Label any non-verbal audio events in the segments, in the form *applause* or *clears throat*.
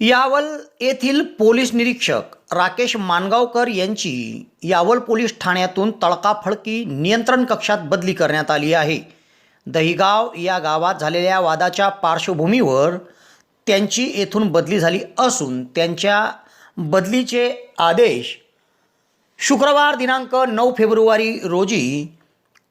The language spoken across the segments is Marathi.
यावल येथील पोलीस निरीक्षक राकेश मानगावकर यांची यावल पोलीस ठाण्यातून तळकाफळकी नियंत्रण कक्षात बदली करण्यात आली आहे. दहिगाव या गावात झालेल्या वादाच्या पार्श्वभूमीवर त्यांची येथून बदली झाली असून त्यांच्या बदलीचे आदेश शुक्रवार दिनांक नऊ फेब्रुवारी रोजी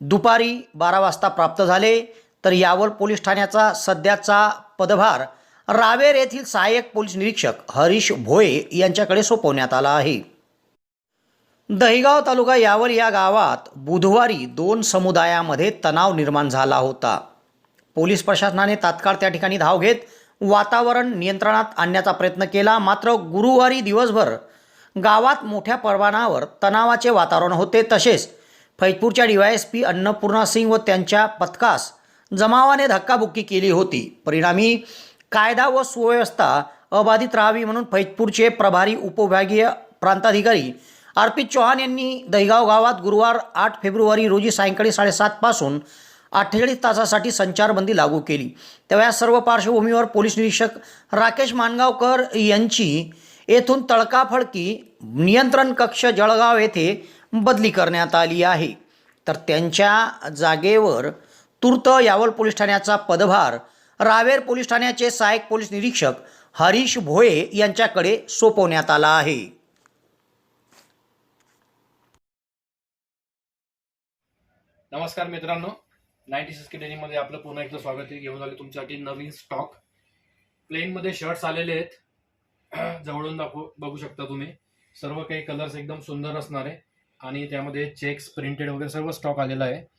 दुपारी बारा वाजता प्राप्त झाले. तर यावल पोलीस ठाण्याचा सध्याचा पदभार रावेर येथील सहाय्यक पोलीस निरीक्षक हरीश भोये यांच्याकडे सोपवण्यात आला आहे. दहिगाव तालुका यावल या गावात बुधवारी दोन समुदायामध्ये तणाव निर्माण झाला होता. पोलीस प्रशासनाने तात्काळ त्या ठिकाणी धाव घेत वातावरण नियंत्रणात आणण्याचा प्रयत्न केला. मात्र गुरुवारी दिवसभर गावात मोठ्या प्रमाणावर तणावाचे वातावरण होते. तसेच फैजपूरच्या D Y S P Annapurna Singh व त्यांच्या पथकास जमावाने धक्काबुक्की केली होती. परिणामी कायदा व सुव्यवस्था अबाधित राहावी म्हणून फैजपूरचे प्रभारी उपविभागीय प्रांताधिकारी अर्पित चौहान यांनी दहिगाव गावात गुरुवार आठ फेब्रुवारी रोजी सायंकाळी साडेसातपासून अठ्ठेचाळीस तासासाठी संचारबंदी लागू केली. तेव्हा या सर्व पार्श्वभूमीवर पोलीस निरीक्षक राकेश मानगावकर यांची येथून तळकाफडकी नियंत्रण कक्ष जळगाव येथे बदली करण्यात आली आहे. तर त्यांच्या जागेवर तूर्त यावल पोलीस ठाण्याचा पदभार रावेर पोलीस ठाण्याचे सहाय्यक पोलीस निरीक्षक हरीश भोये यांच्याकडे सोपवण्यात आला आहे. नमस्कार मित्रांनो. नाईन्टी सिक्स डेनीमध्ये आपलं पुन्हा एकदा स्वागत आहे. घेऊन आले तुमच्यासाठी नवीन स्टॉक प्लेनमध्ये शर्ट्स आलेले आहेत. *clears throat* जवळून दाखवू बघू शकता तुम्ही. सर्व काही कलर्स एकदम सुंदर असणार आहे. आणि त्यामध्ये चेक्स प्रिंटेड वगैरे सर्व स्टॉक आलेला आहे.